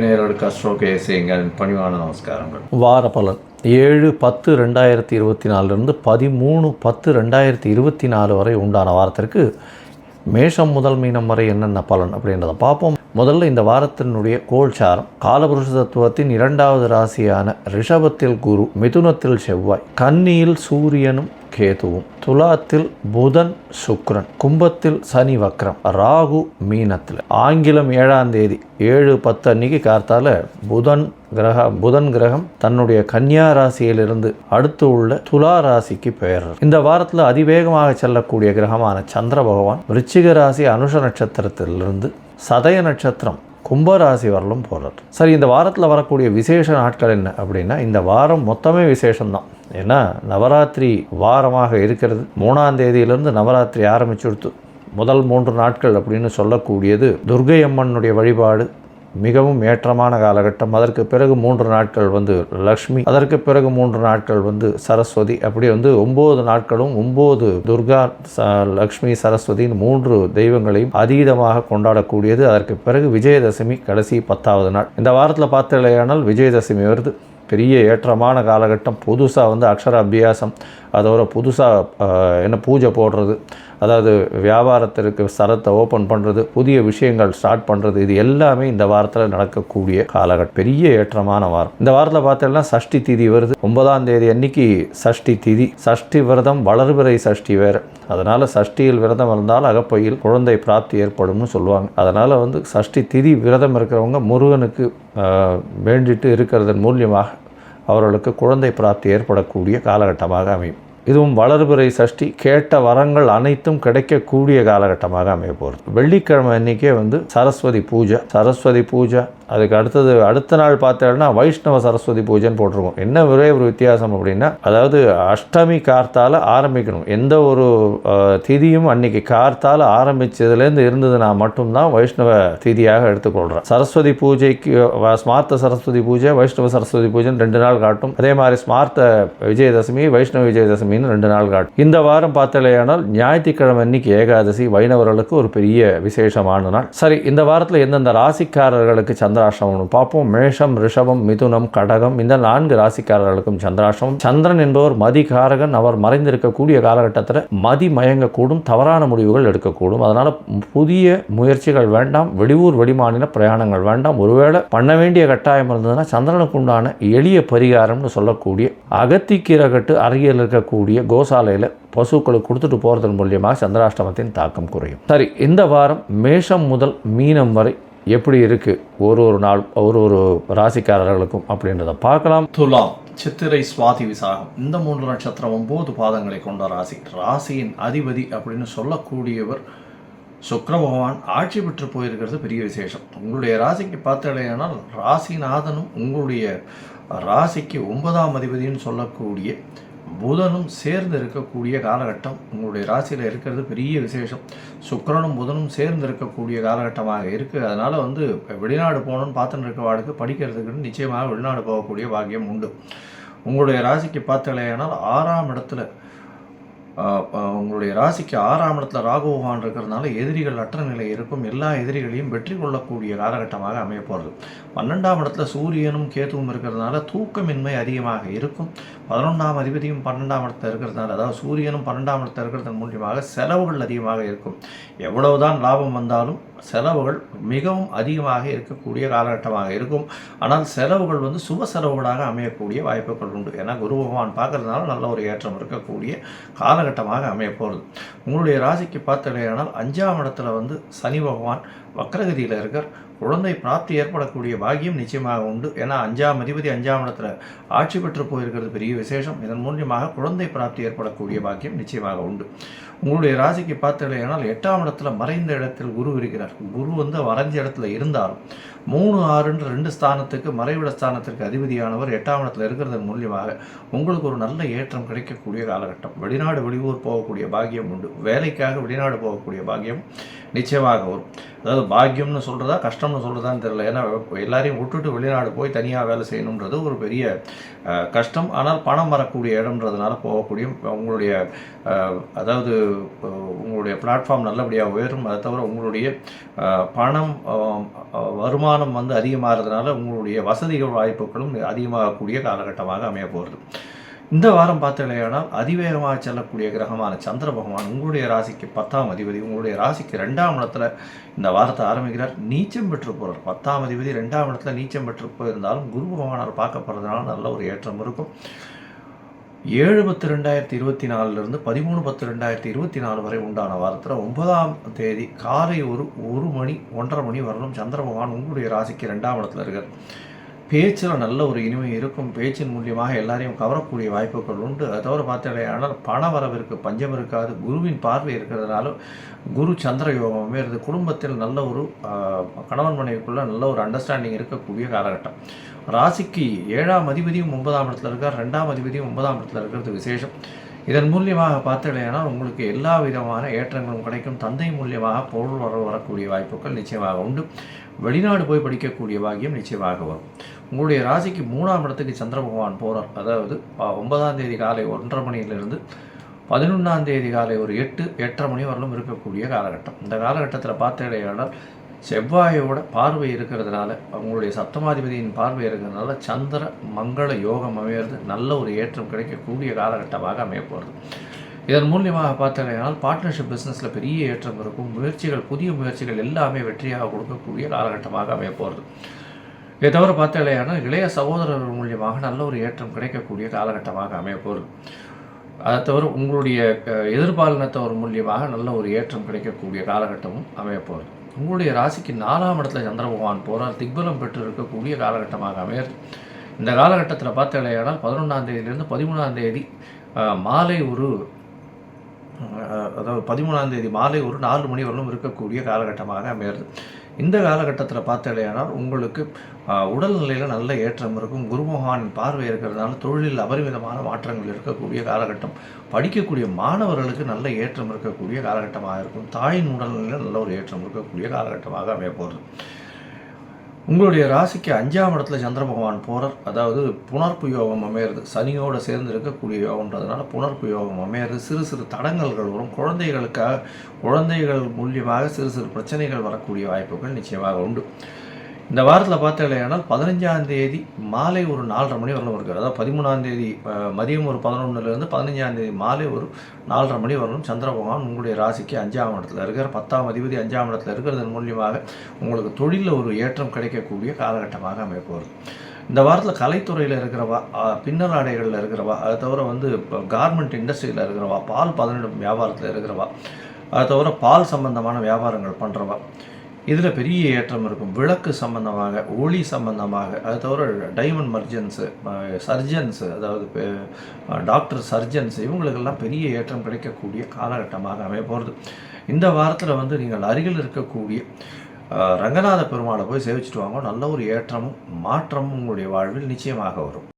நேயர்களுக்கு அஸ்ட்ரோ பணிவான நமஸ்காரங்கள் வார பலன் ஏழு பத்து ரெண்டாயிரத்தி இருபத்தி நாலுலேருந்து பதிமூணு பத்து ரெண்டாயிரத்தி இருபத்தி நாலு வரை உண்டான வாரத்திற்கு மேஷம் முதல் மீனம் வரை என்னென்ன பலன் அப்படின்றத பார்ப்போம். முதல்ல இந்த வாரத்தினுடைய கோல்சாரம் காலபுருஷ தத்துவத்தின் இரண்டாவது ராசியான ரிஷபத்தில் குரு மிதுனத்தில் செவ்வாய் கன்னியில் சூரியனும் கேதுவும் துலாத்தில் புதன் சுக்ரன் கும்பத்தில் சனி வக்ரம் ராகு மீனத்தில். ஆங்கிலம் ஏழாம் தேதி ஏழு பத்து அன்னைக்கு கார்த்தால புதன் கிரக புதன் கிரகம் தன்னுடைய கன்னியா ராசியிலிருந்து அடுத்து உள்ள துலா ராசிக்கு பெயர் இந்த வாரத்தில் அதிவேகமாக செல்லக்கூடிய கிரகமான சந்திர பகவான் விருச்சிக ராசி அனுஷ நட்சத்திரத்திலிருந்து சதய நட்சத்திரம் கும்பராசி வரலும் போகிறது சரி இந்த வாரத்தில் வரக்கூடிய விசேஷ நாட்கள் என்ன அப்படின்னா இந்த வாரம் மொத்தமே விசேஷம்தான். ஏன்னா நவராத்திரி வாரமாக இருக்கிறது. மூணாம் தேதியிலிருந்து நவராத்திரி ஆரம்பிச்சுடுத்து முதல் மூன்று நாட்கள் அப்படின்னு சொல்லக்கூடியது துர்கை அம்மனுடைய வழிபாடு மிகவும் ஏற்றமான காலகட்டம். அதற்கு பிறகு மூன்று நாட்கள் வந்து லக்ஷ்மி அதற்கு பிறகு மூன்று நாட்கள் வந்து சரஸ்வதி. அப்படி வந்து ஒம்பது நாட்களும் ஒம்பது துர்கா ச லக்ஷ்மி சரஸ்வதியின் மூன்று தெய்வங்களையும் அதீதமாக கொண்டாடக்கூடியது. அதற்கு பிறகு விஜயதசமி கடைசி பத்தாவது நாள். இந்த வாரத்தில் பார்த்தலையானால் விஜயதசமி வருது. பெரிய ஏற்றமான காலகட்டம். புதுசாக வந்து அக்ஷர அபியாசம் அதோட புதுசாக என்ன பூஜை போடுறது. அதாவது வியாபாரத்திற்கு சரத்தை ஓப்பன் பண்ணுறது புதிய விஷயங்கள் ஸ்டார்ட் பண்ணுறது இது எல்லாமே இந்த வாரத்தில் நடக்கக்கூடிய காலகட்டம் பெரிய ஏற்றமான வாரம். இந்த வாரத்தில் பார்த்தீங்கன்னா சஷ்டி திதி வருது. ஒன்பதாம் தேதி அன்னைக்கு சஷ்டி திதி. சஷ்டி விரதம் வளர்பிறை சஷ்டி வேறு. அதனால் சஷ்டியில் விரதம் இருந்தால் அகப்பையில் குழந்தை பிராப்தி ஏற்படும்னு சொல்லுவாங்க. அதனால் வந்து சஷ்டி திதி விரதம் இருக்கிறவங்க முருகனுக்கு வேண்டிட்டு இருக்கிறதன் மூலியமாக அவர்களுக்கு குழந்தை பிராப்தி ஏற்படக்கூடிய காலகட்டமாக அமையும். இதுவும் வளர்பிறை சஷ்டி கேட்ட வரங்கள் அனைத்தும் கிடைக்கக்கூடிய காலகட்டமாக அமைய போகிறது. வெள்ளிக்கிழமை அன்னைக்கே வந்து சரஸ்வதி பூஜை சரஸ்வதி பூஜை அதுக்கு அடுத்தது அடுத்த நாள் பார்த்தேன்னா வைஷ்ணவ சரஸ்வதி பூஜைன்னு போட்டிருக்கோம். என்ன ஒரே ஒரு வித்தியாசம் அப்படின்னா அதாவது அஷ்டமி கார்த்தால் ஆரம்பிக்கணும். எந்த ஒரு திதியும் அன்னைக்கு கார்த்தால் ஆரம்பித்ததுலேருந்து இருந்ததுன்னா மட்டும்தான் வைஷ்ணவ திதியாக எடுத்துக்கொள்கிறேன் சரஸ்வதி பூஜைக்கு ஸ்மார்த்த சரஸ்வதி பூஜை வைஷ்ணவ சரஸ்வதி பூஜைன்னு ரெண்டு நாள் காட்டும். அதே மாதிரி ஸ்மார்த்த விஜயதசமி வைஷ்ணவ விஜயதசமின்னு ரெண்டு நாள் காட்டும். இந்த வாரம் பார்த்தலையானால் ஞாயிற்றுக்கிழமை அன்னைக்கு ஏகாதசி வைணவர்களுக்கு ஒரு பெரிய விசேஷமான நாள். சரி இந்த வாரத்தில் எந்தெந்த ராசிக்காரர்களுக்கு சந்திராஷ்டமம் பார்ப்போம். மேஷம் ரிஷபம் மிதுனம் கடகம் இந்த நான்கு ராசிக்காரர்களுக்கும் சந்திராசிரமம். சந்திரன் என்பவர் மதிகாரகன். அவர் மறைந்திருக்கக்கூடிய காலகட்டத்தில் மதி மயங்கக்கூடும் தவறான முடிவுகள் எடுக்கக்கூடும். அதனால் புதிய முயற்சிகள் வேண்டாம் வெளியூர் வெளிமாநில பிரயாணங்கள் வேண்டாம். ஒருவேளை பண்ண வேண்டிய கட்டாயம் இருந்ததுன்னா சந்திரனுக்கு உண்டான எளிய பரிகாரம்னு சொல்லக்கூடிய அகத்திக்கீரகட்டு அருகில் இருக்கக்கூடிய கோசாலையில் பசுக்களுக்கு கொடுத்துட்டு போகிறதன் மூலியமாக சந்திராஷ்டமத்தின் தாக்கம் குறையும். சரி இந்த வாரம் மேஷம் முதல் மீனம் வரை எப்படி இருக்குது ஒரு ஒரு நாள் ஒரு ஒரு ராசிக்காரர்களுக்கும் அப்படின்றத பார்க்கலாம். துலாம் சித்திரை சுவாதி விசாகம். இந்த மூன்று நட்சத்திரம் ஒம்பது பாதங்களை கொண்ட ராசி. ராசியின் அதிபதி அப்படின்னு சொல்லக்கூடியவர் சுக்கர பகவான் ஆட்சி பெற்று போயிருக்கிறது பெரிய விசேஷம். உங்களுடைய ராசிக்கு பார்த்தடையானால் ராசிநாதனும் உங்களுடைய ராசிக்கு ஒன்பதாம் அதிபதின்னு சொல்லக்கூடிய புதனும் சேர்ந்து இருக்கக்கூடிய காலகட்டம் உங்களுடைய ராசியில் இருக்கிறது பெரிய விசேஷம். சுக்கிரனும் புதனும் சேர்ந்து இருக்கக்கூடிய காலகட்டமாக இருக்குது அதனால் வந்து வெளிநாடு போகணும்னு பார்த்துட்டு இருக்கவாளுக்கு படிக்கிறதுக்கு நிச்சயமாக வெளிநாடு போகக்கூடிய பாக்கியம் உண்டு. உங்களுடைய ராசிக்கு பார்த்தலையானால் ஆறாம் இடத்துல உங்களுடைய ராசிக்கு ஆறாம் இடத்துல ராகுவான் இருக்கிறதுனால எதிரிகள் அற்ற நிலை இருக்கும். எல்லா எதிரிகளையும் வெற்றி கொள்ளக்கூடிய காலகட்டமாக அமைய போகிறது பன்னெண்டாம் இடத்துல சூரியனும் கேதுவும் இருக்கிறதுனால தூக்கமின்மை அதிகமாக இருக்கும். பதினொன்றாம் அதிபதியும் பன்னெண்டாம் இடத்துல இருக்கிறதுனால அதாவது சூரியனும் பன்னெண்டாம் இடத்துல இருக்கிறதன் மூலியமாக செலவுகள் அதிகமாக இருக்கும். எவ்வளவுதான் லாபம் வந்தாலும் செலவுகள் மிகவும் அதிகமாக இருக்கக்கூடிய காலகட்டமாக இருக்கும். ஆனால் செலவுகள் வந்து சுப செலவுகளாக அமையக்கூடிய வாய்ப்புகள் உண்டு. ஏன்னா குரு பகவான் பார்க்கறதுனால நல்ல ஒரு ஏற்றம் இருக்கக்கூடிய காலகட்டமாக அமைய போகிறது உங்களுடைய ராசிக்கு பார்த்தலையானால் அஞ்சாம் இடத்துல வந்து சனி பகவான் வக்ரகதியில் இருக்கார். குழந்தை பிராப்தி ஏற்படக்கூடிய பாகியம் நிச்சயமாக உண்டு. ஏன்னா அஞ்சாம் அதிபதி அஞ்சாம் இடத்துல ஆட்சி பெற்று போயிருக்கிறது பெரிய விசேஷம். இதன் மூலியமாக குழந்தை பிராப்தி ஏற்படக்கூடிய பாக்கியம் நிச்சயமாக உண்டு. உங்களுடைய ராசிக்கு பார்த்தீங்கன்னா எட்டாம் இடத்துல மறைந்த இடத்தில் குரு இருக்கிறார். குரு வந்து வரைஞ்ச இடத்துல இருந்தாலும் மூணு ஆறுன்ற ரெண்டு ஸ்தானத்துக்கு மறைவிட ஸ்தானத்திற்கு அதிபதியானவர் எட்டாம் இடத்துல இருக்கிறதன் மூலியமாக உங்களுக்கு ஒரு நல்ல ஏற்றம் கிடைக்கக்கூடிய காலகட்டம். வெளிநாடு வெளியூர் போகக்கூடிய பாக்கியம் உண்டு. வேலைக்காக வெளிநாடு போகக்கூடிய பாகியம் நிச்சயமாக வரும். அதாவது பாக்கியம்னு சொல்கிறதா கஷ்டம்னு சொல்கிறதான்னு தெரியல. ஏன்னா எல்லாரையும் விட்டுட்டு வெளிநாடு போய் தனியாக வேலை செய்யணுன்றது ஒரு பெரிய கஷ்டம். ஆனால் பணம் வரக்கூடிய இடம்ன்றதுனால போகக்கூடிய உங்களுடைய அதாவது உங்களுடைய பிளாட்ஃபார்ம் நல்லபடியாக உயரும். அதை தவிர உங்களுடைய பணம் வருமானம் வந்து அதிகமாகிறதுனால உங்களுடைய வசதிகள் வாய்ப்புகளும் அதிகமாகக்கூடிய காலகட்டமாக அமைய போகிறது இந்த வாரம் பார்த்தீங்கன்னா அதிவேகமாக செல்லக்கூடிய கிரகமான சந்திர பகவான் உங்களுடைய ராசிக்கு பத்தாம் அதிபதி உங்களுடைய ராசிக்கு ரெண்டாம் இடத்துல இந்த வாரத்தை ஆரம்பிக்கிறார். நீச்சம் பெற்று போகிறார் பத்தாம் அதிபதி ரெண்டாம் இடத்துல நீச்சம் பெற்று போயிருந்தாலும் குரு பகவானார் பார்க்க போகிறதுனால நல்ல ஒரு ஏற்றம் இருக்கும். ஏழு பத்து ரெண்டாயிரத்தி இருபத்தி நாலுலேருந்து பதிமூணு பத்து ரெண்டாயிரத்தி இருபத்தி நாலு வரை உண்டான வாரத்தில் ஒன்பதாம் தேதி காலை ஒரு ஒரு மணி ஒன்றரை மணி வரலும் சந்திர பகவான் உங்களுடைய ராசிக்கு ரெண்டாம் இடத்துல இருக்கார். பேச்சில் நல்ல ஒரு இனிமை இருக்கும். பேச்சின் மூலியமாக எல்லாரையும் கவரக்கூடிய வாய்ப்புகள் உண்டு. அதை தவிர பார்த்தீங்கன்னா பண வரவிற்கு பஞ்சம் இருக்காது. குருவின் பார்வை இருக்கிறதுனால குரு சந்திர யோகமே இருந்து குடும்பத்தில் நல்ல ஒரு கணவன் மனைவிக்குள்ள நல்ல ஒரு அண்டர்ஸ்டாண்டிங் இருக்கக்கூடிய காலகட்டம். ராசிக்கு ஏழாம் அதிபதியும் ஒன்பதாம் இடத்துல இருக்கார். ரெண்டாம் அதிபதியும் ஒன்பதாம் இடத்துல இருக்கிறது விசேஷம். இதன் மூலியமாக பார்த்தீங்கன்னா உங்களுக்கு எல்லா விதமான ஏற்றங்களும் கிடைக்கும். தந்தை மூலியமாக பொருள் வர வரக்கூடிய வாய்ப்புகள் நிச்சயமாக உண்டு. வெளிநாடு போய் படிக்கக்கூடிய பாக்கியம் நிச்சயமாக வரும். உங்களுடைய ராசிக்கு மூணாம் இடத்துக்கு சந்திர பகவான் போகிறார் அதாவது ஒன்பதாம் தேதி காலை ஒன்றரை மணியிலிருந்து பதினொன்றாம் தேதி காலை ஒரு எட்டு எட்டரை மணி வரலும் இருக்கக்கூடிய காலகட்டம். இந்த காலகட்டத்தில் பார்த்தீங்கன்னா செவ்வாயோட பார்வை இருக்கிறதுனால அவங்களுடைய சப்தமாதிபதியின் பார்வை இருக்கிறதுனால சந்திர மங்கள யோகம் அமையிறது நல்ல ஒரு ஏற்றம் கிடைக்கக்கூடிய காலகட்டமாக அமைய போகிறது இதன் மூலியமாக பார்த்தீங்கன்னா பார்ட்னர்ஷிப் பிஸ்னஸில் பெரிய ஏற்றம் இருக்கும். முயற்சிகள் புதிய முயற்சிகள் எல்லாமே வெற்றியாக கொடுக்கக்கூடிய காலகட்டமாக அமைய போகிறது இதை தவிர பார்த்தீங்கன்னா இளைய சகோதரர்கள் மூலியமாக நல்ல ஒரு ஏற்றம் கிடைக்கக்கூடிய காலகட்டமாக அமைய போகிறது அதை தவிர உங்களுடைய எதிர்பாலினத்தவர் மூலியமாக நல்ல ஒரு ஏற்றம் கிடைக்கக்கூடிய காலகட்டமும் அமைய போகிறது உங்களுடைய ராசிக்கு நாலாம் இடத்துல சந்திர பகவான் போகிறார் திக்பலம் பெற்று இருக்கக்கூடிய காலகட்டமாக அமையிறது. இந்த காலகட்டத்தில் பார்த்தீங்கன்னா பதினொன்றாம் தேதியிலேருந்து பதிமூணாம் தேதி மாலை ஒரு அதாவது பதிமூணாம் தேதி மாலை ஒரு நாலு மணி வரலும் இருக்கக்கூடிய காலகட்டமாக அமையிறது இந்த காலகட்டத்தில் பார்த்தீங்கன்னா உங்களுக்கு உடல்நிலையில் நல்ல ஏற்றம் இருக்கும் குரு பார்வை இருக்கிறதுனால தொழிலில் அபரிமிதமான மாற்றங்கள் இருக்கக்கூடிய காலகட்டம் படிக்கக்கூடிய மாணவர்களுக்கு நல்ல ஏற்றம் இருக்கக்கூடிய காலகட்டமாக இருக்கும் தாயின் உடல்நிலையில் நல்ல ஒரு ஏற்றம் இருக்கக்கூடிய காலகட்டமாக அமைய போகிறது உங்களுடைய ராசிக்கு அஞ்சாம் இடத்துல சந்திர பகவான் போகிறார் அதாவது புணர்ப்பு யோகம் அமையிறது. சனியோடு சேர்ந்து இருக்கக்கூடிய யோகம்ன்றதுனால புணர்ப்பு யோகம் அமையிறது. சிறு சிறு தடங்கல்கள் வரும். குழந்தைகளுக்காக குழந்தைகள் மூலியமாக சிறு சிறு பிரச்சனைகள் வரக்கூடிய வாய்ப்புகள் நிச்சயமாக உண்டு. இந்த வாரத்தில் பார்த்தீங்கன்னா பதினஞ்சாம் தேதி மாலை ஒரு நாலரை மணி வரலும் இருக்குது அதாவது பதிமூணாம் தேதி மதியம் ஒரு பதினொன்றுலேருந்து பதினஞ்சாம் தேதி மாலை ஒரு நாலரை மணி வரலும் சந்திர பகவான் உங்களுடைய ராசிக்கு அஞ்சாம் இடத்துல இருக்கிற பத்தாம் அதிபதி அஞ்சாம் இடத்துல இருக்கிறதன் மூலியமாக உங்களுக்கு தொழிலில் ஒரு ஏற்றம் கிடைக்கக்கூடிய காலகட்டமாக அமைப்போகிறது இந்த வாரத்தில் கலைத்துறையில் இருக்கிறவா பின்னர் ஆடைகளில் இருக்கிறவா அதை தவிர வந்து கார்மெண்ட் இண்டஸ்ட்ரியில் இருக்கிறவா பால் பதனிடும் வியாபாரத்தில் இருக்கிறவா அதை தவிர பால் சம்பந்தமான வியாபாரங்கள் பண்ணுறவா இதில் பெரிய ஏற்றம் இருக்கும். விளக்கு சம்பந்தமாக ஒளி சம்பந்தமாக அது தவிர டைமண்ட் மர்ஜன்ஸு சர்ஜன்ஸு அதாவது டாக்டர் சர்ஜன்ஸ் இவங்களுக்கெல்லாம் பெரிய ஏற்றம் கிடைக்கக்கூடிய காலகட்டமாக அமைய போகிறது இந்த வாரத்தில் வந்து நீங்கள் அருகில் இருக்கக்கூடிய ரங்கநாத பெருமாளை போய் சேவிச்சுட்டு வாங்க. நல்ல ஒரு ஏற்றமும் மாற்றமும் உங்களுடைய வாழ்வில் நிச்சயமாக வரும்.